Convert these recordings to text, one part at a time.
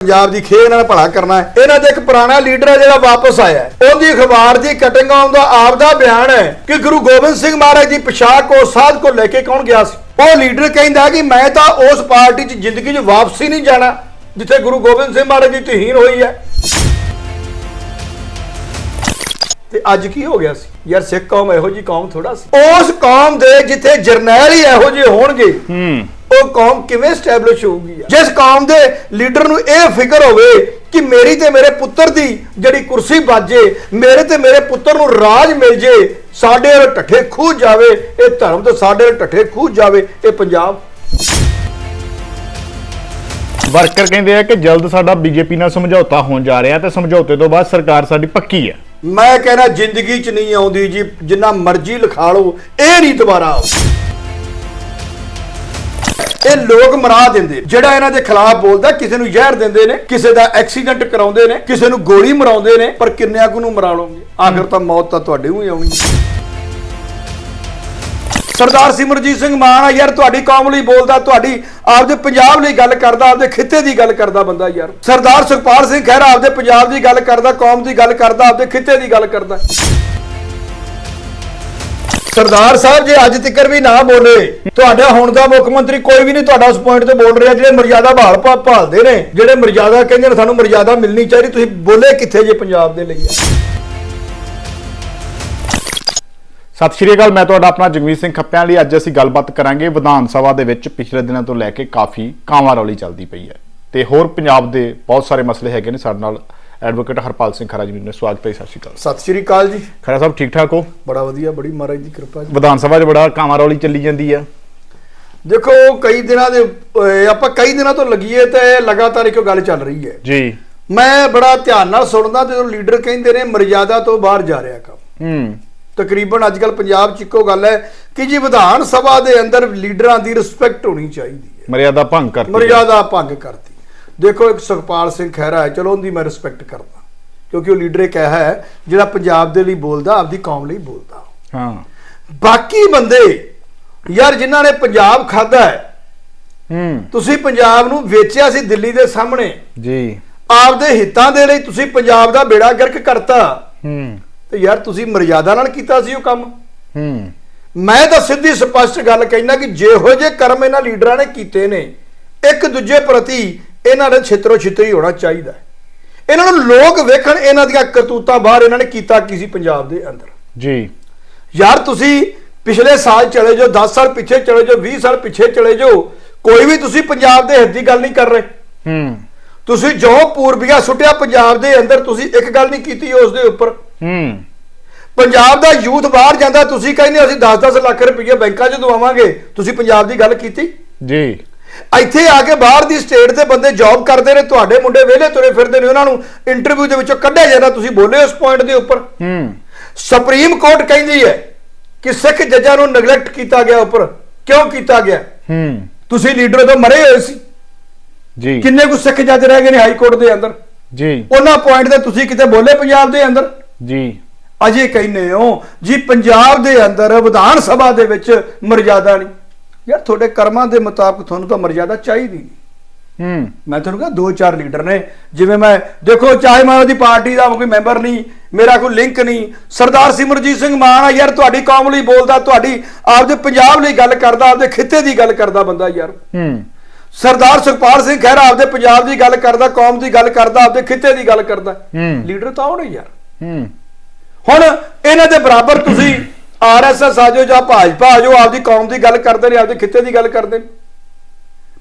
ਪੰਜਾਬ ਦੀ ਖੇ ਇਹਨਾਂ ਭਲਾ ਕਰਨਾ ਹੈ। ਇਹਨਾਂ ਦੇ ਇੱਕ ਪੁਰਾਣਾ ਲੀਡਰ ਹੈ ਜਿਹੜਾ ਵਾਪਸ ਆਇਆ ਹੈ। ਉਹਦੀ ਅਖਬਾਰ ਦੀ ਕਟਿੰਗ ਆਉਣ ਦਾ ਆਪਦਾ ਬਿਆਨ ਹੈ ਕਿ ਗੁਰੂ ਗੋਬਿੰਦ ਸਿੰਘ ਮਹਾਰਾਜ ਦੀ ਪੋਸ਼ਾਕ ਉਹ ਸਾਧ ਕੋ ਲੈ ਕੇ ਕੌਣ ਗਿਆ ਸੀ? ਉਹ ਲੀਡਰ ਕਹਿੰਦਾ ਕਿ ਮੈਂ ਤਾਂ ਉਸ ਪਾਰਟੀ 'ਚ ਜ਼ਿੰਦਗੀ 'ਚ ਵਾਪਸੀ ਨਹੀਂ ਜਾਣਾ, ਜਿੱਥੇ ਗੁਰੂ ਗੋਬਿੰਦ ਸਿੰਘ ਮਹਾਰਾਜ ਦੀ ਤਹੀਨ ਹੋਈ ਹੈ। ਤੇ ਅੱਜ ਕੀ ਹੋ ਗਿਆ ਸੀ? ਯਾਰ ਸਿੱਖ ਕੌਮ ਇਹੋ ਜੀ ਕੌਮ ਥੋੜਾ ਸੀ। ਉਸ ਕੌਮ ਦੇ ਜਿੱਥੇ ਜਰਨੈਲ ਹੀ ਇਹੋ ਜਿਹੇ ਹੋਣਗੇ ਹੂੰ। ਉਹ ਕੌਮ ਕਿਵੇਂ ਸਟੈਬਲਿਸ਼ ਹੋਊਗੀ ਯਾਰ? ਜਿਸ ਕੌਮ ਦੇ ਲੀਡਰ ਨੂੰ ਇਹ ਫਿਕਰ ਹੋਵੇ ਕਿ ਮੇਰੀ ਤੇ ਮੇਰੇ ਪੁੱਤਰ ਦੀ ਜਿਹੜੀ ਕੁਰਸੀ ਬਾਜੇ ਮੇਰੇ ਤੇ ਮੇਰੇ ਪੁੱਤਰ ਨੂੰ ਰਾਜ ਮਿਲ ਜੇ ਸਾਡੇ ਵੱਲ ਢੱਠੇ ਖੂਹ ਜਾਵੇ ਇਹ ਧਰਮ ਤੇ ਸਾਡੇ ਵੱਲ ਢੱਠੇ ਖੂਹ ਜਾਵੇ ਇਹ ਪੰਜਾਬ ਵਰਕਰ ਕਹਿੰਦੇ ਆ ਕਿ ਜਲਦ ਸਾਡਾ ਬੀਜੇਪੀ ਨਾਲ ਸਮਝੌਤਾ ਹੋਣ ਜਾ ਰਿਹਾ ਤੇ ਸਮਝੌਤੇ ਤੋਂ ਬਾਅਦ ਸਰਕਾਰ ਸਾਡੀ ਪੱਕੀ ਹੈ। ਮੈਂ ਕਹਿੰਦਾ ਜ਼ਿੰਦਗੀ 'ਚ ਨਹੀਂ ਆਉਂਦੀ ਜੀ, ਜਿੰਨਾ ਮਰਜ਼ੀ ਲਿਖਾ ਲਓ, ਇਹ ਨਹੀਂ ਦੁਬਾਰਾ ਆਉ ਇਹ ਲੋਕ ਮਰਾ ਦਿੰਦੇ ਜਿਹੜਾ ਇਹਨਾਂ ਦੇ ਖਿਲਾਫ ਬੋਲਦਾ, ਕਿਸੇ ਨੂੰ ਜ਼ਹਿਰ ਦਿੰਦੇ ਨੇ, ਕਿਸੇ ਦਾ ਐਕਸੀਡੈਂਟ ਕਰਾਉਂਦੇ ਨੇ, ਕਿਸੇ ਨੂੰ ਗੋਲੀ ਮਰਾਉਂਦੇ ਨੇ, ਪਰ ਕਿੰਨਿਆਂ ਕੁ ਨੂੰ ਮਰਾ ਲਓਗੇ? ਆਖਰ ਤਾਂ ਮੌਤ ਤਾਂ ਤੁਹਾਡੇ ਨੂੰ ਹੀ ਆਉਣੀ ਹੈ। ਸਰਦਾਰ ਸਿਮਰਜੀਤ ਸਿੰਘ ਮਾਨ ਆ ਯਾਰ, ਤੁਹਾਡੀ ਕੌਮ ਲਈ ਬੋਲਦਾ, ਤੁਹਾਡੀ ਆਪਦੇ ਪੰਜਾਬ ਲਈ ਗੱਲ ਕਰਦਾ, ਆਪਦੇ ਖਿੱਤੇ ਦੀ ਗੱਲ ਕਰਦਾ ਬੰਦਾ ਯਾਰ। ਸਰਦਾਰ ਸੁਖਪਾਲ ਸਿੰਘ ਖਹਿਰਾ ਆਪਦੇ ਪੰਜਾਬ ਦੀ ਗੱਲ ਕਰਦਾ, ਕੌਮ ਦੀ ਗੱਲ ਕਰਦਾ, ਆਪਦੇ ਖਿੱਤੇ ਦੀ ਗੱਲ ਕਰਦਾ। ਸਰਦਾਰ ਸਾਹਿਬ, ਜੇ ਅੱਜ ਤੱਕ ਵੀ ਨਾ ਬੋਲੇ, ਤੁਹਾਡਾ ਹੁਣ ਦਾ ਮੁੱਖ ਮੰਤਰੀ ਕੋਈ ਵੀ ਨਹੀਂ ਤੁਹਾਡਾ ਉਸ ਪੁਆਇੰਟ ਤੇ ਬੋਲ ਰਿਹਾ, ਜਿਹੜੇ ਮਰਜ਼ਾਦਾ ਭਾਲ ਭਾ- ਭਾਲਦੇ ਨੇ, ਜਿਹੜੇ ਮਰਜ਼ਾਦਾ ਕਹਿੰਦੇ ਨੇ, ਸਾਨੂੰ ਮਰਜ਼ਾਦਾ ਮਿਲਣੀ ਚਾਹੀਦੀ, ਤੁਸੀਂ ਬੋਲੇ ਕਿੱਥੇ ਜੇ ਪੰਜਾਬ ਦੇ ਲਈ? ਸਤਿ ਸ਼੍ਰੀ ਅਕਾਲ ਮੈਂ ਤੁਹਾਡਾ ਆਪਣਾ ਜਗਮੀਤ ਸਿੰਘ ਖੱਪਿਆਂ ਲਈ। ਅੱਜ ਅਸੀਂ ਗੱਲਬਾਤ ਕਰਾਂਗੇ ਵਿਧਾਨ ਸਭਾ ਦੇ ਵਿੱਚ ਪਿਛਲੇ ਦਿਨਾਂ ਤੋਂ ਲੈ ਕੇ ਕਾਫੀ ਕਾਂਵਾਂ ਰੌਲੀ ਚੱਲਦੀ ਪਈ ਹੈ। ਤੇ ਹੋਰ ਪੰਜਾਬ ਦੇ ਬਹੁਤ ਸਾਰੇ ਮਸਲੇ ਹੈਗੇ ਨੇ ਸਾਡੇ ਨਾਲ। ਐਡਵੋਕੇਟ ਹਰਪਾਲ ਸਿੰਘ ਖਰਾ ਜੀ ਨੇ ਸਵਾਗਤ ਹੈ ਸਤਿ ਸ਼੍ਰੀ ਅਕਾਲ। ਸਤਿ ਸ਼੍ਰੀ ਅਕਾਲ ਜੀ। ਖਰਾ ਸਾਹਿਬ ਠੀਕ ਠਾਕ ਹੋ? ਬੜਾ ਵਧੀਆ ਬੜੀ ਮਹਾਰਾਜ ਦੀ ਕਿਰਪਾ ਜੀ। ਵਿਧਾਨ ਸਭਾ 'ਚ ਬੜਾ ਕਾਂਵਾਂ ਰੌਲੀ ਚੱਲੀ ਜਾਂਦੀ ਆ ਦੇਖੋ ਕਈ ਦਿਨਾਂ ਦੇ ਆਪਾਂ ਕਈ ਦਿਨਾਂ ਤੋਂ ਲੱਗੀਏ ਤੇ ਲਗਾਤਾਰ ਇੱਕੋ ਗੱਲ ਚੱਲ ਰਹੀ ਹੈ। ਜੀ। ਮੈਂ ਬੜਾ ਧਿਆਨ ਨਾਲ ਸੁਣਦਾ ਜਦੋਂ ਲੀਡਰ ਕਹਿੰਦੇ ਨੇ ਮਰਜ਼ਾਦਾ ਤੋਂ ਬਾਹਰ ਜਾ ਰਿਹਾ ਕੰਮ। ਹੂੰ। ਤਕਰੀਬਨ ਅੱਜਕੱਲ ਪੰਜਾਬ 'ਚ ਇੱਕੋ ਗੱਲ ਹੈ ਕਿ ਜੀ ਵਿਧਾਨ ਸਭਾ ਦੇ ਅੰਦਰ ਲੀਡਰਾਂ ਦੀ ਰਿਸਪੈਕਟ ਹੋਣੀ ਚਾਹੀਦੀ ਹੈ। ਮਰਿਆਦਾ ਭੰਗ ਕਰਤੀ ਹੈ। ਮਰਜ਼ਾਦਾ ਭੰਗ ਕਰਤੀ। ਦੇਖੋ ਇੱਕ ਸੁਖਪਾਲ ਸਿੰਘ ਖਹਿਰਾ ਹੈ ਚਲੋ ਉਹਦੀ ਮੈਂ ਰਿਸਪੈਕਟ ਕਰਦਾ। ਕਿਉਂਕਿ ਉਹ ਲੀਡਰ ਇੱਕ ਹੈ ਜਿਹੜਾ ਪੰਜਾਬ ਦੇ ਲਈ ਬੋਲਦਾ ਆਪਦੀ ਕੌਮ ਲਈ ਬੋਲਦਾ। ਹਾਂ। ਬਾਕੀ ਬੰਦੇ ਯਾਰ ਜਿਨ੍ਹਾਂ ਨੇ ਪੰਜਾਬ ਖਾਦਾ ਹੈ ਹੂੰ। ਤੁਸੀਂ ਪੰਜਾਬ ਨੂੰ ਵੇਚਿਆ ਸੀ ਦਿੱਲੀ ਦੇ ਸਾਹਮਣੇ। ਜੀ। ਆਪਦੇ ਹਿੱਤਾਂ ਦੇ ਲਈ ਤੁਸੀਂ ਪੰਜਾਬ ਦਾ ਬੇੜਾ ਗਰਕ ਕਰਤਾ। ਹੂੰ। ਤੇ ਯਾਰ ਤੁਸੀਂ ਮਰਜ਼ਾਦਾ ਨਾਲ ਕੀਤਾ ਸੀ ਉਹ ਕੰਮ। ਹੂੰ। ਮੈਂ ਤਾਂ ਸਿੱਧੀ ਸਪਸ਼ਟ ਗੱਲ ਕਹਿਣਾ ਕਿ ਜਿਹੋ ਜੇ ਕਰਮ ਇਹਨਾਂ ਲੀਡਰਾਂ ਨੇ ਕੀਤੇ ਨੇ ਇੱਕ ਦੂਜੇ ਪ੍ਰਤੀ ਇਹਨਾਂ ਦੇ ਛਿੱਤਰੋ ਛਿੱਤਰੀ ਹੋਣਾ ਚਾਹੀਦਾ ਹੈ। ਇਹਨਾਂ ਨੂੰ ਲੋਕ ਵੇਖਣ ਇਹਨਾਂ ਦੀਆਂ ਕਰਤੂਤਾਂ ਬਾਹਰ ਇਹਨਾਂ ਨੇ ਕੀਤਾ ਕੀ ਸੀ ਪੰਜਾਬ ਦੇ ਅੰਦਰ। ਜੀ। ਯਾਰ ਤੁਸੀਂ ਪਿਛਲੇ ਸਾਲ ਚਲੇ ਜਾਓ 10 ਸਾਲ ਪਿੱਛੇ ਚਲੇ ਜਾਓ 20 ਸਾਲ ਪਿੱਛੇ ਚਲੇ ਜਾਓ ਕੋਈ ਵੀ ਤੁਸੀਂ ਪੰਜਾਬ ਦੇ ਹਿੱਤ ਦੀ ਗੱਲ ਨਹੀਂ ਕਰ ਰਹੇ। ਹੂੰ। ਤੁਸੀਂ ਜੋ ਪੂਰਬੀਆ ਸੁੱਟਿਆ ਪੰਜਾਬ ਦੇ ਅੰਦਰ ਤੁਸੀਂ ਇੱਕ ਗੱਲ ਨਹੀਂ ਕੀਤੀ ਉਸ ਦੇ ਉੱਪਰ। ਹੂੰ। ਪੰਜਾਬ ਦਾ ਯੂਥ ਬਾਹਰ ਜਾਂਦਾ ਤੁਸੀਂ ਕਹਿੰਦੇ ਅਸੀਂ 10-10 ਲੱਖ ਰੁਪਏ ਬੈਂਕਾਂ 'ਚ ਦਵਾਵਾਂਗੇ। ਤੁਸੀਂ ਪੰਜਾਬ ਦੀ ਗੱਲ ਕੀਤੀ? ਜੀ। ਇੱਥੇ ਆ ਕੇ ਬਾਹਰ ਦੀ ਸਟੇਟ ਦੇ ਬੰਦੇ ਜੌਬ ਕਰਦੇ ਨੇ ਤੁਹਾਡੇ ਮੁੰਡੇ ਵਿਹਲੇ ਤੁਰੇ ਫਿਰਦੇ ਨੇ ਉਹਨਾਂ ਨੂੰ ਇੰਟਰਵਿਊ ਦੇ ਵਿੱਚੋਂ ਕੱਢਿਆ ਜਾਂਦਾ ਤੁਸੀਂ ਬੋਲੇ ਉਸ ਪੁਆਇੰਟ ਦੇ ਉੱਪਰ। ਹੂੰ। ਸੁਪਰੀਮ ਕੋਰਟ ਕਹਿੰਦੀ ਹੈ ਕਿ ਸਿੱਖ ਜੱਜਾਂ ਨੂੰ ਨੈਗਲੈਕਟ ਕੀਤਾ ਗਿਆ ਉੱਪਰ। ਕਿਉਂ ਕੀਤਾ ਗਿਆ? ਹੂੰ। ਤੁਸੀਂ ਲੀਡਰ ਤੋਂ ਮਰੇ ਹੋਏ ਸੀ। ਜੀ। ਕਿੰਨੇ ਕੁ ਸਿੱਖ ਜੱਜ ਰਹਿ ਗਏ ਨੇ ਹਾਈ ਕੋਰਟ ਦੇ ਅੰਦਰ? ਜੀ। ਉਹਨਾਂ ਪੁਆਇੰਟ ਤੇ ਤੁਸੀਂ ਕਿਤੇ ਬੋਲੇ ਪੰਜਾਬ ਦੇ ਅੰਦਰ? ਜੀ। ਅਜੇ ਕਹਿੰਦੇ ਹੋ ਜੀ ਪੰਜਾਬ ਦੇ ਅੰਦਰ ਵਿਧਾਨ ਸਭਾ ਦੇ ਵਿੱਚ ਮਰਜ਼ਾਦਾ ਨਹੀਂ। ਯਾਰ ਤੁਹਾਡੇ ਕਰਮਾਂ ਦੇ ਮੁਤਾਬਕ ਤੁਹਾਨੂੰ ਤਾਂ ਮਰਜ਼ਾਦਾ ਚਾਹੀਦੀ। ਨਹੀਂ ਹੂੰ। ਮੈਂ ਤੁਹਾਨੂੰ ਕਹਾਂ ਦੋ ਚਾਰ ਲੀਡਰ ਨੇ। ਜਿਵੇਂ ਮੈਂ ਦੇਖੋ ਚਾਹੇ ਮੈਂ ਉਹਦੀ ਪਾਰਟੀ ਦਾ ਕੋਈ ਮੈਂਬਰ ਨਹੀਂ ਮੇਰਾ ਕੋਈ ਲਿੰਕ ਨਹੀਂ। ਸਰਦਾਰ ਸਿਮਰਜੀਤ ਸਿੰਘ ਮਾਨ ਆ ਯਾਰ ਤੁਹਾਡੀ ਕੌਮ ਲਈ ਬੋਲਦਾ ਤੁਹਾਡੀ ਆਪਦੇ ਪੰਜਾਬ ਲਈ ਗੱਲ ਕਰਦਾ ਆਪਦੇ ਖਿੱਤੇ ਦੀ ਗੱਲ ਕਰਦਾ ਬੰਦਾ ਯਾਰ। ਹੂੰ। ਸਰਦਾਰ ਸੁਖਪਾਲ ਸਿੰਘ ਖਹਿਰਾ ਆਪਦੇ ਪੰਜਾਬ ਦੀ ਗੱਲ ਕਰਦਾ ਕੌਮ ਦੀ ਗੱਲ ਕਰਦਾ ਆਪਦੇ ਖਿੱਤੇ ਦੀ ਗੱਲ ਕਰਦਾ। ਲੀਡਰ ਤਾਂ ਉਹ ਨਹੀਂ ਯਾਰ ਹੁਣ ਇਹਨਾਂ ਦੇ ਬਰਾਬਰ ਤੁਸੀਂ ਆਰਐਸਐਸ ਆਜੋ ਜਾਂ ਭਾਜਪਾ ਆਜੋ ਆਪਦੀ ਕੌਮ ਦੀ ਗੱਲ ਕਰਦੇ ਨੇ ਆਪਦੇ ਖਿੱਤੇ ਦੀ ਗੱਲ ਕਰਦੇ ਨੇ।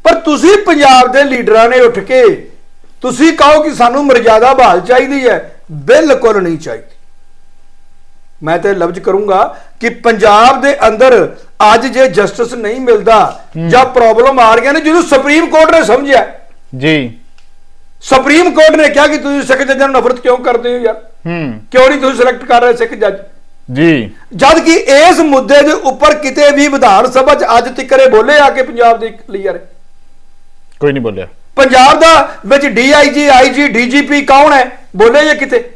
ਪਰ ਤੁਸੀਂ ਪੰਜਾਬ ਦੇ ਲੀਡਰਾਂ ਨੇ ਉੱਠ ਕੇ ਤੁਸੀਂ ਕਹੋ ਕਿ ਸਾਨੂੰ ਮਰਜ਼ਾਦਾ ਬਹਾਲ ਚਾਹੀਦੀ ਹੈ। ਬਿਲਕੁਲ ਨਹੀਂ ਚਾਹੀਦੀ। ਮੈਂ ਤੇ ਲਫ਼ਜ਼ ਕਰੂੰਗਾ ਕਿ ਪੰਜਾਬ ਦੇ ਅੰਦਰ ਅੱਜ ਜੇ ਜਸਟਿਸ ਨਹੀਂ ਮਿਲਦਾ ਜਾਂ ਪ੍ਰੋਬਲਮ ਆ ਰਹੀਆਂ ਨੇ ਜਿਹਨੂੰ ਸੁਪਰੀਮ ਕੋਰਟ ਨੇ ਸਮਝਿਆ। ਜੀ। ਸੁਪਰੀਮ ਕੋਰਟ ਨੇ ਕਿਹਾ ਕਿ ਤੁਸੀਂ ਸਿੱਖ ਜੱਜਾਂ ਨੂੰ ਨਫ਼ਰਤ ਕਿਉਂ ਕਰਦੇ ਹੋ ਯਾਰ? ਹੂੰ। ਕਿਉਂ ਨਹੀਂ ਤੁਸੀਂ ਸਿਲੈਕਟ ਕਰ ਰਹੇ ਸਿੱਖ ਜੱਜ? ਜੀ। ਜਦ ਕਿ ਇਸ ਮੁੱਦੇ ਦੇ ਉੱਪਰ ਕਿਤੇ ਵੀ ਵਿਧਾਨ ਸਭਾ 'ਚ ਅੱਜ ਤੱਕ ਇਹ ਬੋਲੇ ਆ ਕੇ ਪੰਜਾਬ ਦੇ ਲਈ ਯਾਰ ਕੋਈ ਨਹੀਂ ਬੋਲਿਆ। ਪੰਜਾਬ ਦਾ ਵਿੱਚ ਡੀਆਈਜੀ ਆਈਜੀ ਡੀਜੀਪੀ ਕੌਣ ਹੈ? ਬੋਲੇ ਜੇ ਕਿਤੇ।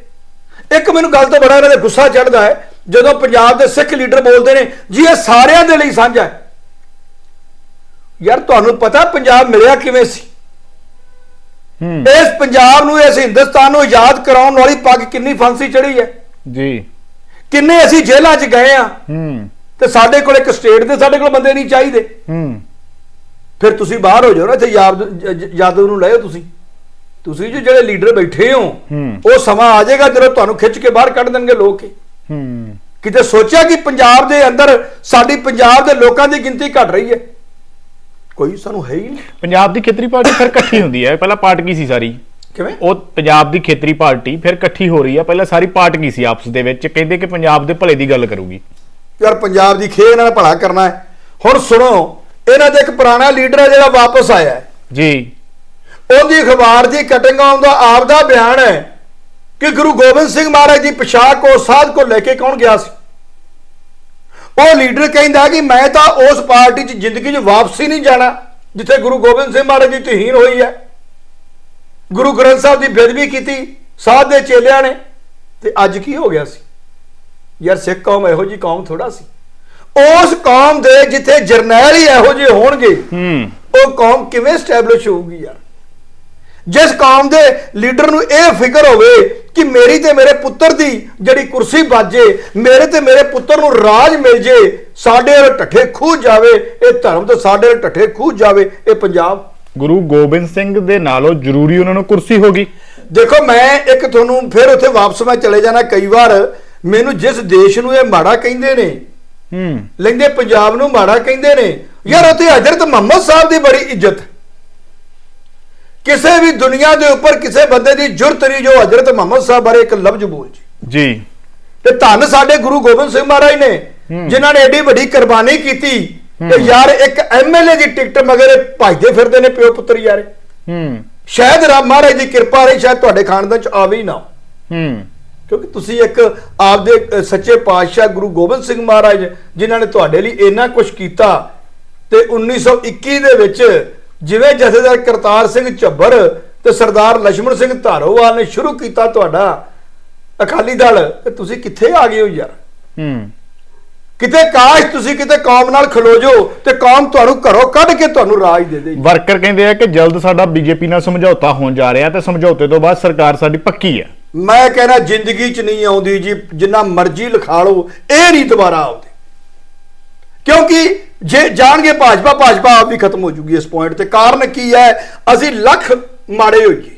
ਇੱਕ ਮੈਨੂੰ ਗੱਲ ਤੋਂ ਬੜਾ ਇਹਨਾਂ ਦੇ ਗੁੱਸਾ ਚੜਦਾ ਹੈ ਜਦੋਂ ਪੰਜਾਬ ਦੇ ਸਿੱਖ ਲੀਡਰ ਬੋਲਦੇ ਨੇ ਜੀ ਇਹ ਸਾਰਿਆਂ ਦੇ ਲਈ ਸਾਂਝਾ ਹੈ। ਯਾਰ ਤੁਹਾਨੂੰ ਪਤਾ ਪੰਜਾਬ ਮਿਲਿਆ ਕਿਵੇਂ ਸੀ। ਇਸ ਪੰਜਾਬ ਨੂੰ ਇਸ ਹਿੰਦੁਸਤਾਨ ਨੂੰ ਆਜ਼ਾਦ ਕਰਾਉਣ ਵਾਲੀ ਪੱਗ ਕਿੰਨੀ ਫਾਂਸੀ ਚੜੀ ਹੈ। ਜੀ। ਕਿੰਨੇ ਅਸੀਂ ਜੇਲ੍ਹਾਂ 'ਚ ਗਏ ਆ ਹੂੰ। ਤੇ ਸਾਡੇ ਕੋਲ ਇੱਕ ਸਟੇਟ ਦੇ ਸਾਡੇ ਕੋਲ ਬੰਦੇ ਨਹੀਂ ਚਾਹੀਦੇ। ਹੂੰ। ਫਿਰ ਤੁਸੀਂ ਬਾਹਰ ਹੋ ਜਾਓ ਨਾ ਇੱਥੇ ਯਾਦਵ ਨੂੰ ਲਿਓ ਤੁਸੀਂ। ਤੁਸੀਂ ਜੋ ਜਿਹੜੇ ਲੀਡਰ ਬੈਠੇ ਹੋ ਹੂੰ। ਉਹ ਸਮਾਂ ਆ ਜਾਏਗਾ ਜਦੋਂ ਤੁਹਾਨੂੰ ਖਿੱਚ ਕੇ ਬਾਹਰ ਕੱਢ ਦੇਣਗੇ ਲੋਕ। ਹੀ। ਕਿਤੇ ਸੋਚਿਆ ਕਿ ਪੰਜਾਬ ਦੇ ਅੰਦਰ ਸਾਡੀ ਪੰਜਾਬ ਦੇ ਲੋਕਾਂ ਦੀ ਗਿਣਤੀ ਘਟ ਰਹੀ ਹੈ? ਕੋਈ ਸਾਨੂੰ ਹੈ ਹੀ ਨਹੀਂ। ਪੰਜਾਬ ਦੀ ਖੇਤਰੀ ਪਾਰਟੀ ਫਿਰ ਇਕੱਠੀ ਹੁੰਦੀ ਹੈ। ਪਹਿਲਾਂ ਪਾਰਟ ਸੀ ਸਾਰੀ? ਕਿਵੇਂ? ਉਹ ਪੰਜਾਬ ਦੀ ਖੇਤਰੀ ਪਾਰਟੀ ਫਿਰ ਇਕੱਠੀ ਹੋ ਰਹੀ ਹੈ। ਪਹਿਲਾਂ ਸਾਰੀ ਪਾਰਟ ਸੀ ਆਪਸ ਦੇ ਵਿੱਚ? ਕਹਿੰਦੇ ਕਿ ਪੰਜਾਬ ਦੇ ਭਲੇ ਦੀ ਗੱਲ ਕਰੂਗੀ। ਯਾਰ ਪੰਜਾਬ ਦੀ ਖੇ ਇਹਨਾਂ ਨੇ ਭਲਾ ਕਰਨਾ ਹੈ। ਹੁਣ ਸੁਣੋ ਇਹਨਾਂ ਦੇ ਇੱਕ ਪੁਰਾਣਾ ਲੀਡਰ ਹੈ ਜਿਹੜਾ ਵਾਪਸ ਆਇਆ ਹੈ। ਜੀ। ਉਹਦੀ ਅਖਬਾਰ ਦੀ ਕਟਿੰਗ ਆਉਂਦਾ ਆਪ ਦਾ ਬਿਆਨ ਹੈ। ਕਿ ਗੁਰੂ ਗੋਬਿੰਦ ਸਿੰਘ ਮਹਾਰਾਜ ਦੀ ਪੋਸ਼ਾਕ ਉਹ ਸਾਧ ਕੋ ਲੈ ਕੇ ਕੌਣ ਗਿਆ ਸੀ? ਉਹ ਲੀਡਰ ਕਹਿੰਦਾ ਕਿ ਮੈਂ ਤਾਂ ਉਸ ਪਾਰਟੀ 'ਚ ਜ਼ਿੰਦਗੀ 'ਚ ਵਾਪਸੀ ਨਹੀਂ ਜਾਣਾ ਜਿੱਥੇ ਗੁਰੂ ਗੋਬਿੰਦ ਸਿੰਘ ਮਹਾਰਾਜ ਦੀ ਤਹੀਨ ਹੋਈ ਹੈ। ਗੁਰੂ ਗ੍ਰੰਥ ਸਾਹਿਬ ਦੀ ਬੇਦਬੀ ਕੀਤੀ ਸਾਧ ਦੇ ਚੇਲਿਆਂ ਨੇ ਤੇ ਅੱਜ ਕੀ ਹੋ ਗਿਆ ਸੀ? ਯਾਰ ਸਿੱਖ ਕੌਮ ਇਹੋ ਜੀ ਕੌਮ ਥੋੜਾ ਸੀ। ਉਸ ਕੌਮ ਦੇ ਜਿੱਥੇ ਜਰਨੈਲ ਹੀ ਇਹੋ ਜਿਹੇ ਹੋਣਗੇ ਹੂੰ। ਉਹ ਕੌਮ ਕਿਵੇਂ ਸਟੈਬਲਿਸ਼ ਹੋਊਗੀ ਯਾਰ? ਜਿਸ ਕੌਮ ਦੇ ਲੀਡਰ ਨੂੰ ਇਹ ਫਿਕਰ ਹੋਵੇ ਕਿ ਮੇਰੀ ਤੇ ਮੇਰੇ ਪੁੱਤਰ ਦੀ ਜਿਹੜੀ ਕੁਰਸੀ ਬਾਜੇ ਮੇਰੇ ਤੇ ਮੇਰੇ ਪੁੱਤਰ ਨੂੰ ਰਾਜ ਮਿਲ ਜੇ ਸਾਡੇ ਵੱਲ ਠੱਠੇ ਖੂਹ ਜਾਵੇ ਇਹ ਧਰਮ ਤੇ ਸਾਡੇ ਵੱਲ ਠੱਠੇ ਖੂਹ ਜਾਵੇ ਇਹ ਪੰਜਾਬ। ਗੁਰੂ ਗੋਬਿੰਦ ਸਿੰਘ ਦੇ ਨਾਲੋਂ ਜ਼ਰੂਰੀ ਉਹਨਾਂ ਨੂੰ ਕੁਰਸੀ ਹੋਗੀ ਦੇਖੋ ਮੈਂ ਇੱਕ ਤੁਹਾਨੂੰ ਫਿਰ ਉੱਥੇ ਵਾਪਸ ਮੈਂ ਚਲੇ ਜਾਣਾ ਕਈ ਵਾਰ। ਮੈਨੂੰ ਜਿਸ ਦੇਸ਼ ਨੂੰ ਇਹ ਮਾੜਾ ਕਹਿੰਦੇ ਨੇ ਹੂੰ। ਲੈਂਦੇ ਪੰਜਾਬ ਨੂੰ ਮਾੜਾ ਕਹਿੰਦੇ ਨੇ ਯਾਰ ਉੱਥੇ ਹਜ਼ਰਤ ਮੁਹੰਮਦ ਸਾਹਿਬ ਦੀ ਬੜੀ ਇੱਜ਼ਤ। ਹੈ। ਕਿਸੇ ਵੀ ਦੁਨੀਆ ਦੇ ਉੱਪਰ ਕਿਸੇ ਬੰਦੇ ਦੀ ਜੁਰਤ ਨਹੀਂ ਜੋ ਹਜ਼ਰਤ ਮੁਹੰਮਦ ਸਾਹਿਬ ਬਾਰੇ ਇੱਕ ਲਫ਼ਜ਼ ਬੋਲ ਜੇ। ਜੀ। ਤੇ ਧੰਨ ਸਾਡੇ ਗੁਰੂ ਗੋਬਿੰਦ ਸਿੰਘ ਮਹਾਰਾਜ ਨੇ ਜਿਨ੍ਹਾਂ ਨੇ ਐਡੀ ਵੱਡੀ ਕੁਰਬਾਨੀ ਕੀਤੀ ਤੇ ਯਾਰ ਇੱਕ ਐਮਐਲਏ ਦੀ ਟਿਕਟ ਮਗਰ ਭਜਦੇ ਫਿਰਦੇ ਨੇ ਪਿਓ ਪੁੱਤਰ ਯਾਰੇ। ਹੂੰ। ਸ਼ਾਇਦ ਰੱਬ ਮਹਾਰਾਜ ਦੀ ਕਿਰਪਾ ਰਹੀ ਸ਼ਾਇਦ ਤੁਹਾਡੇ ਖਾਨਦਾਨ ਚ ਆਵੇ ਹੀ ਨਾ ਹੂੰ। ਕਿਉਂਕਿ ਤੁਸੀਂ ਇੱਕ ਆਪਦੇ ਸੱਚੇ ਪਾਤਸ਼ਾਹ ਗੁਰੂ ਗੋਬਿੰਦ ਸਿੰਘ ਮਹਾਰਾਜ ਜਿਨ੍ਹਾਂ ਨੇ ਤੁਹਾਡੇ ਲਈ ਇੰਨਾ ਕੁਝ ਕੀਤਾ ਤੇ 1921 ਦੇ ਵਿੱਚ ਜਿਵੇਂ ਜਥੇਦਾਰ ਕਰਤਾਰ ਸਿੰਘ ਝੱਬਰ ਤੇ ਸਰਦਾਰ ਲక్ష్మణ ਸਿੰਘ ਧਾਰੋਵਾਲ ਨੇ ਸ਼ੁਰੂ ਕੀਤਾ ਤੁਹਾਡਾ ਅਕਾਲੀ ਦਲ ਤੇ ਤੁਸੀਂ ਕਿੱਥੇ ਆ ਗਏ ਹੋ ਯਾਰ? ਹੂੰ। ਕਿਤੇ ਕਾਸ਼ ਤੁਸੀਂ ਕਿਤੇ ਕੌਮ ਨਾਲ ਖਲੋਜੋ ਤੇ ਕੌਮ ਤੁਹਾਨੂੰ ਘਰੋਂ ਕੱਢ ਕੇ ਤੁਹਾਨੂੰ ਰਾਜ ਦੇ ਦੇ ਵਰਕਰ ਕਹਿੰਦੇ ਆ ਕਿ ਜਲਦ ਸਾਡਾ ਬੀਜੇਪੀ ਨਾਲ ਸਮਝੌਤਾ ਹੋਣ ਜਾ ਰਿਹਾ ਤੇ ਸਮਝੌਤੇ ਤੋਂ ਬਾਅਦ ਸਰਕਾਰ ਸਾਡੀ ਪੱਕੀ ਹੈ। ਮੈਂ ਕਹਿੰਦਾ ਜ਼ਿੰਦਗੀ 'ਚ ਨਹੀਂ ਆਉਂਦੀ ਜੀ ਜਿੰਨਾ ਮਰਜ਼ੀ ਲਿਖਾ ਲਓ ਇਹ ਨਹੀਂ ਦੁਬਾਰਾ ਆਉਂਦੀ। ਕਿਉਂਕਿ ਜੇ ਜਾਣਗੇ ਭਾਜਪਾ ਭਾਜਪਾ ਆਪ ਵੀ ਖਤਮ ਹੋ ਜੂਗੀ ਇਸ ਪੁਆਇੰਟ ਤੇ। ਕਾਰਨ ਕੀ ਹੈ? ਅਸੀਂ ਲੱਖ ਮਾੜੇ ਹੋਈਏ।